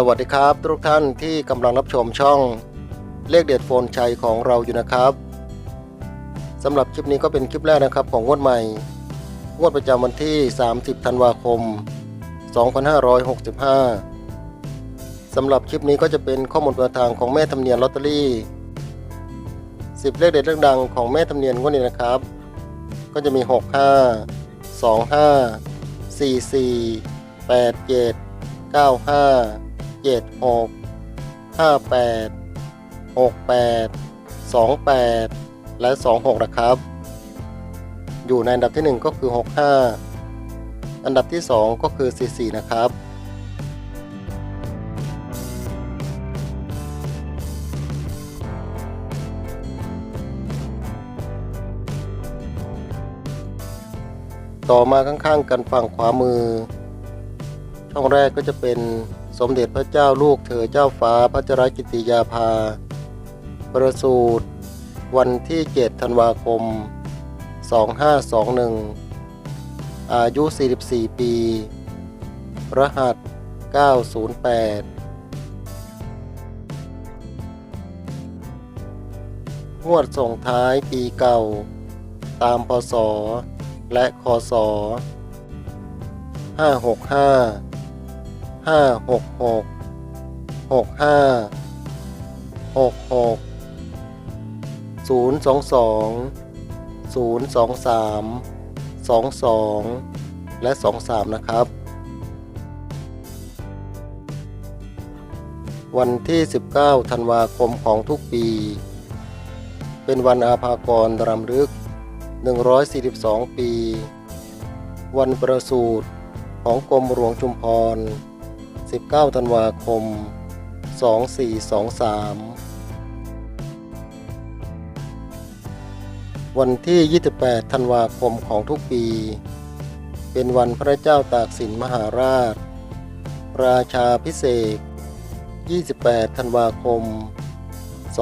สวัสดีครับ ทุกท่านที่กำลังรับชมช่องเลขเด็ดโฟนชัยของเราอยู่นะครับสำหรับคลิปนี้ก็เป็นคลิปแรกนะครับของงวดใหม่ งวดประจำวันที่ 30 ธันวาคม 2565สำหรับคลิปนี้ก็จะเป็นข้อมูลแนวทางของแม่ธรรมเนียนลอตเตอรี่ 10 เลขเด็ดเลขดังของแม่ธรรมเนียนงวดนี้นะครับ ก็จะมี 65 25 44 87 95 เจ็ดหกห้าแปดหกแปดสองแปดและสองหกนะครับ อยู่ในอันดับที่หนึ่งก็คือหกห้าอันดับที่สองก็คือสี่สี่นะครับต่อมาข้างๆ กันฝั่งขวามือ ช่องแรกก็จะเป็น สมเด็จพระเจ้าลูกเธอเจ้าฟ้าพระจรกิติยาภา ประสูตรวันที่ 7 ธันวาคม 2521 อายุ 44 ปี รหัส 908 งวดส่งท้ายปีเก่า ตามพศ และคศ 565 ห้าหกหกหกห้าหกหกศูนย์สองสองศูนย์สองสามสองสองและสองสามนะครับ วันที่ 19 ธันวาคมของทุกปี เป็นวันอาภากรรำลึก 142 ปี วันประสูติของกรมหลวงชุมพร 19 ธันวาคม 2423 วันที่ 28 ธันวาคมของทุกปี เป็นวันพระเจ้าตากสินมหาราช ราชาพิเศษ 28 ธันวาคม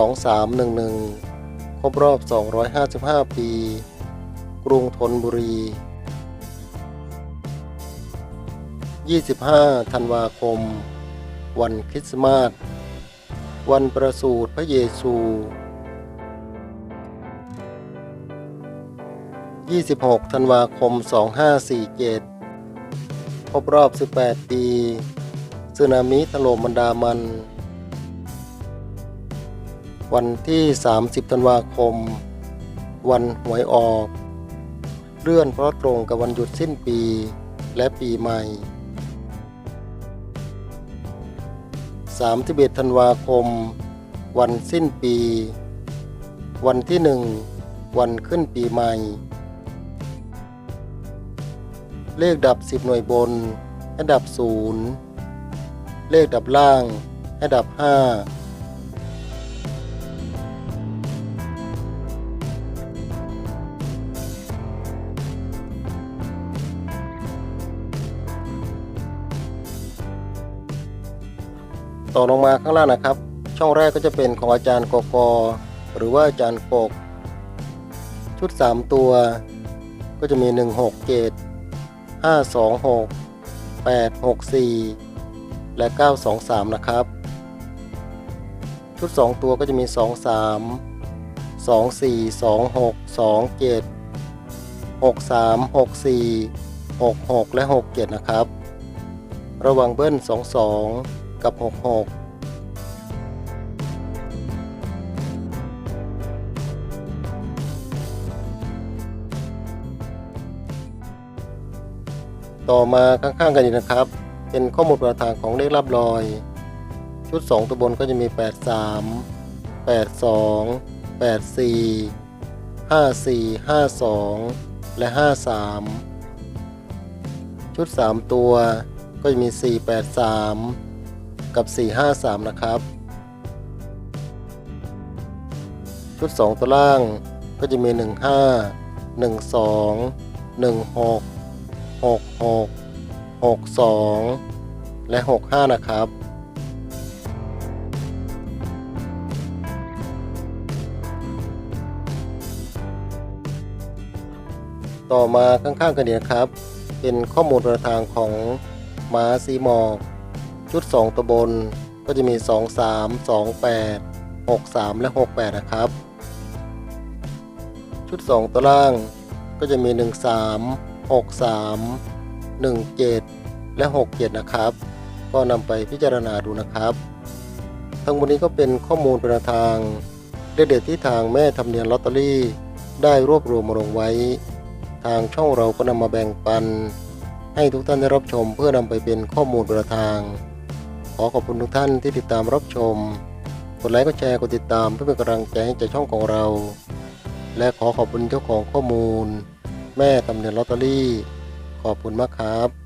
2311 ครบรอบ 255 ปี กรุงธนบุรี 25 ธันวาคม วันคริสต์มาส วันประสูติพระเยซู 26 ธันวาคม 2547 ครบรอบ 18 ปีสึนามิถล่มบันดามัน วันที่ 30 ธันวาคม วันหวยออก เลื่อนเพราะตรงกับวันหยุดสิ้นปีและปีใหม่ 31ธันวาคม วันสิ้นปี วันที่หนึ่งวันขึ้นปีใหม่ เลขดับ 10 หน่วยบน ให้ดับ 0 เลขดับล่าง ให้ดับ 5 ต่อลงมาข้างล่างนะครับ ช่องแรกก็จะเป็นของอาจารย์กกหรือว่าอาจารย์กก ชุด 3 ตัว ก็จะมี 1 6 7 5 2 6 8 6 4 และ 9 2 3 นะครับ ชุด 2 ตัวก็จะมี 2 3 2 4 2 6 2 7 6 3 6 4 6 6 และ 6 7 นะครับ ระวังเบิ้ล 2 2 กับ 66ต่อมาข้างๆกันอีกนะครับ เป็นข้อมูลประทางของเลขลับลอย ชุด 2 ตัวบนก็จะมี 83 82 84 54 52 และ 53 ชุด 3 ตัวก็จะมี 483 กับ 453 นะครับ ชุด 2 ตัวล่างก็จะมี 15 12 16 66 62 และ 65 นะครับต่อมาข้างๆกันเนี่ยนะครับ เป็นข้อมูลประทางของม้าซีหมอก ชุด 2 ตัวบนก็จะมี 2 3 2 8 6 3 และ 68 นะครับ ชุด 2 ตัวล่างก็จะมี 1 3 6 3 1 7 และ 6 7 นะครับ ก็นำไปพิจารณาดูนะครับ ทั้งหมดนี้ก็เป็นข้อมูลประทางเด็ดๆที่ทางแม่ทำเนียนลอตเตอรี่ ได้รวบรวมมาลงไว้ ทางช่องเราก็นำมาแบ่งปัน ให้ทุกท่านได้รับชมเพื่อนำไปเป็นข้อมูลประทาง ขอขอบคุณทุกท่านที่ติดตามรับชม กดไลค์กดแชร์กดติดตามเพื่อเป็นกำลังใจให้ใจช่องของเรา และขอขอบคุณเจ้าของข้อมูล แม่ตำเนียนลอตเตอรี่ ขอบคุณมากครับ